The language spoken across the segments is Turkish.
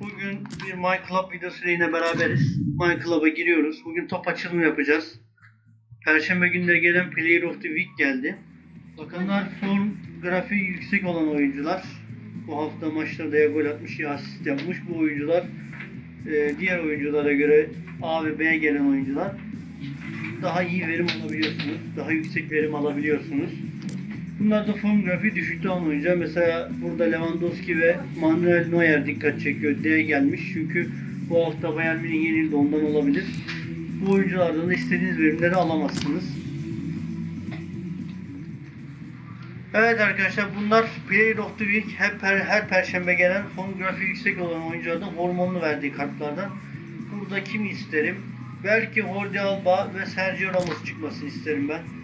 Bugün bir My Club videosuyla yine beraberiz. My Club'a giriyoruz. Bugün top açılımı yapacağız. Perşembe günleri gelen Player of the Week geldi. Bakanlar form grafiği yüksek olan oyuncular. Bu hafta maçlarda ya gol atmış ya asist yapmış. Bu oyuncular e, diğer oyunculara göre A ve B'ye gelen oyuncular daha iyi verim alabiliyorsunuz. Daha yüksek verim alabiliyorsunuz. Bunlar da form grafiği düşükte olan oyuncular. Mesela burada Lewandowski ve Manuel Neuer dikkat çekiyor. D gelmiş. Çünkü bu hafta Bayern Münih yenildi ondan olabilir. Bu oyunculardan da istediğiniz verimleri alamazsınız. Evet arkadaşlar bunlar Player of the Week hep her, her perşembe gelen form grafiği yüksek olan oyunculardan hormonlu verdiği kartlardan. Burada kimi isterim? Belki Jordi Alba ve Sergio Ramos çıkmasını isterim ben.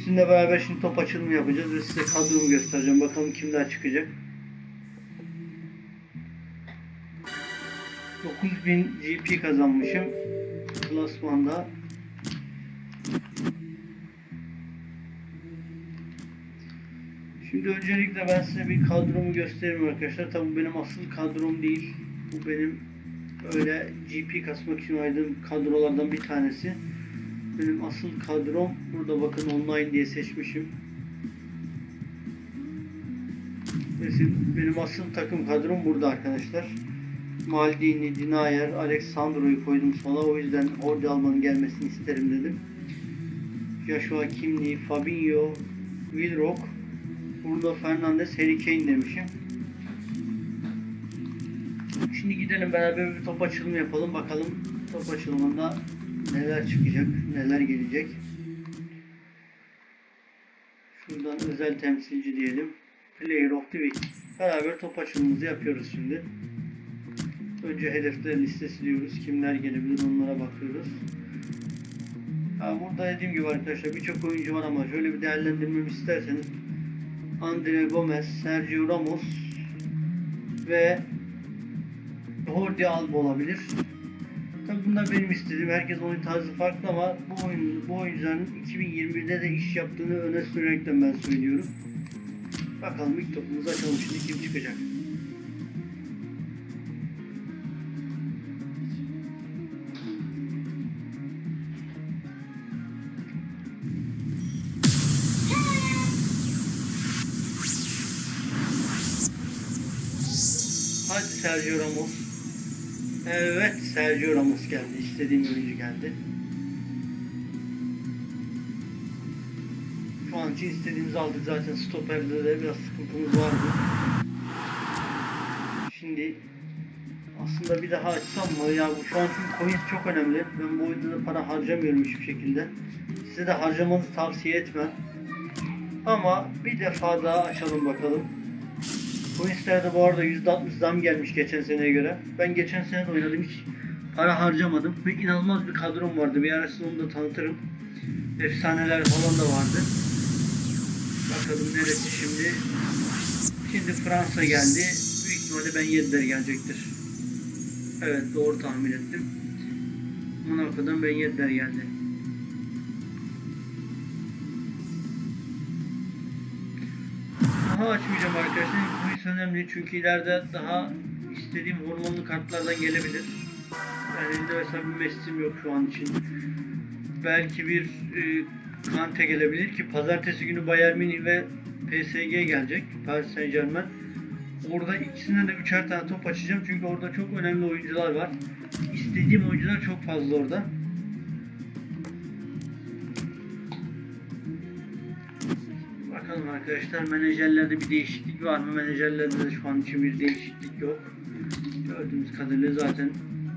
Sizinle beraber şimdi top açılımı yapacağız ve size kadromu göstereceğim. Bakalım kimler çıkacak. 9000 GP kazanmışım. Klasmanda. Şimdi öncelikle ben size bir kadromu göstereyim arkadaşlar. Tabi bu benim asıl kadrom değil. Bu benim öyle GP kasmak için oynadığım kadrolardan bir tanesi. Benim asıl kadrom burada bakın online diye seçmişim. Mesela benim asıl takım kadrom burada arkadaşlar. Maldini, Dinayer, Alexandro'yu koydum sola. O yüzden Hordi Alman'ın gelmesini isterim dedim. Joshua Kimli, Fabinho, Wilrock, Bruno Fernandes, Harry Kane demişim. Şimdi gidelim beraber bir top açılımı yapalım. Bakalım top açılımında neler çıkacak, neler gelecek. Şuradan özel temsilci diyelim. Player of the Week. Beraber top açılımımızı yapıyoruz şimdi. Önce hedefler listesi diyoruz. Kimler gelebilir onlara bakıyoruz. Ha, burada dediğim gibi arkadaşlar birçok oyuncu var ama şöyle bir değerlendirmemi isterseniz Andre Gomez, Sergio Ramos ve Jordi Alba olabilir. Tabii bunlar benim istediğim. Herkes oyun tarzı farklı ama bu oyun bu oyuncuların 2021'de de iş yaptığını öne sürerekten ben söylüyorum. Bakalım ilk topumuzu açalım kim çıkacak. Hadi Sergio Ramos. Evet Sergio Ramos geldi. İstediğim oyuncu geldi. Şu an için istediğimizi aldık zaten stoperde de biraz sıkıntımız vardı. Şimdi aslında bir daha açsam mı? Ya bu şu an çünkü coins çok önemli. Ben bu oyunda da para harcamıyorum hiçbir şekilde. Size de harcamanızı tavsiye etmem. Ama bir defa daha açalım bakalım. Coinslerde bu arada %60 zam gelmiş geçen seneye göre. Ben geçen sene de oynadım hiç para harcamadım ve inanılmaz bir kadrom vardı. Bir ara size onu da tanıtırım. Efsaneler falan da vardı. Bakalım neresi şimdi. Şimdi Fransa geldi. Büyük ihtimalle ben 7'ler gelecektir. Evet doğru tahmin ettim. Monaco'dan ben 7'ler geldi. Daha açmayacağım arkadaşlar. Önemli çünkü ileride daha istediğim hormonlu kartlardan gelebilir. Yani elimde mesela bir Messi'm yok şu an için. Belki bir e, Kante gelebilir ki pazartesi günü Bayern Münih ve PSG gelecek. Paris Saint Germain. Orada ikisinden de üçer tane top açacağım çünkü orada çok önemli oyuncular var. İstediğim oyuncular çok fazla orada. Bakalım arkadaşlar menajerlerde bir değişiklik var mı? Menajerlerde de şu an için bir değişiklik yok. Gördüğümüz kadarıyla zaten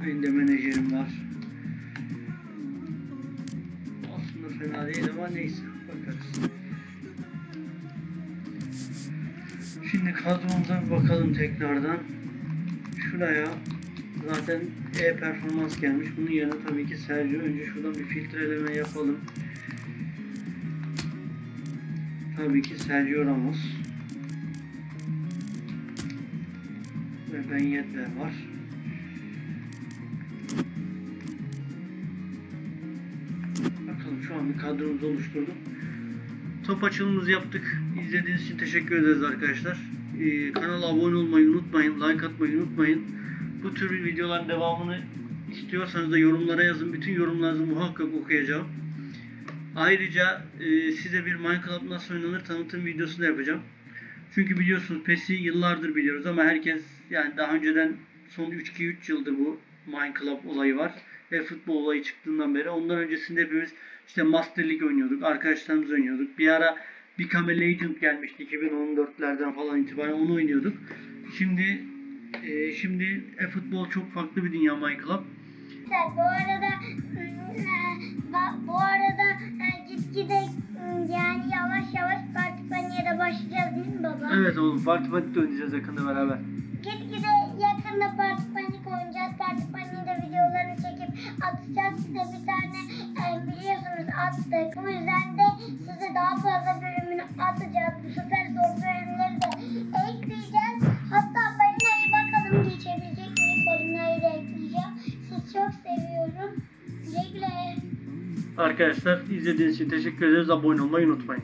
benim de menajerim var. Aslında fena değil ama neyse bakarız. Şimdi kadromuza bir bakalım tekrardan. Şuraya zaten E performans gelmiş. Bunun yerine tabii ki Sergio. Önce şuradan bir filtreleme yapalım. Tabii ki Sergio Ramos. Ve Ben Yedler var. Bakalım şu an bir kadromuzu oluşturduk. Top açılımımızı yaptık. İzlediğiniz için teşekkür ederiz arkadaşlar. Ee, kanala abone olmayı unutmayın. Like atmayı unutmayın. Bu tür videoların devamını istiyorsanız da yorumlara yazın. Bütün yorumlarınızı muhakkak okuyacağım. Ayrıca e, size bir Minecraft nasıl oynanır tanıtım videosu da yapacağım. Çünkü biliyorsunuz PES'i yıllardır biliyoruz ama herkes yani daha önceden son 3-2-3 yıldır bu Minecraft olayı var. Ve futbol olayı çıktığından beri. Ondan öncesinde hepimiz işte Master League oynuyorduk. Arkadaşlarımız oynuyorduk. Bir ara Become a Legend gelmişti 2014'lerden falan itibaren onu oynuyorduk. Şimdi e, şimdi e-futbol çok farklı bir dünya Minecraft. Bu arada gitgide ım, yani yavaş yavaş Parti Paniğe de başlayacağız değil mi baba? Evet oğlum Parti Parti de oynayacağız yakında beraber. Gitgide yakında Parti Panik oynayacağız. Parti Panik'in de videolarını çekip atacağız. Size bir tane e, biliyorsunuz attık. Bu yüzden de size daha fazla bölümünü atacağız. Bu Arkadaşlar izlediğiniz için teşekkür ederiz. Abone olmayı unutmayın.